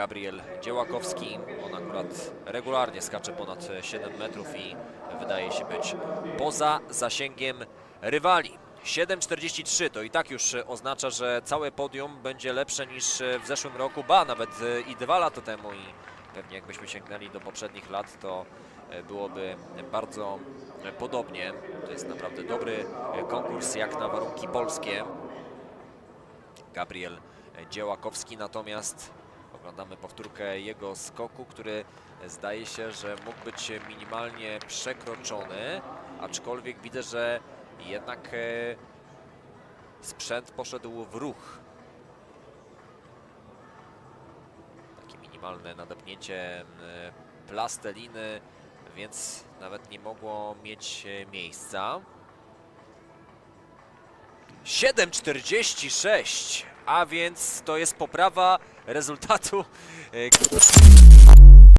Gabriel Dziełakowski. On akurat regularnie skacze ponad 7 metrów i wydaje się być poza zasięgiem rywali. 7,43 to i tak już oznacza, że całe podium będzie lepsze niż w zeszłym roku, ba nawet i dwa lata temu i pewnie jakbyśmy sięgnęli do poprzednich lat, to byłoby bardzo podobnie. To jest naprawdę dobry konkurs jak na warunki polskie. Gabriel Dziełakowski natomiast oglądamy powtórkę jego skoku, który zdaje się, że mógł być minimalnie przekroczony, aczkolwiek widzę, że jednak e, sprzęt poszedł w ruch. Takie minimalne nadepnięcie e, plasteliny, więc nawet nie mogło mieć e, miejsca. 7,46, a więc to jest poprawa rezultatu. e,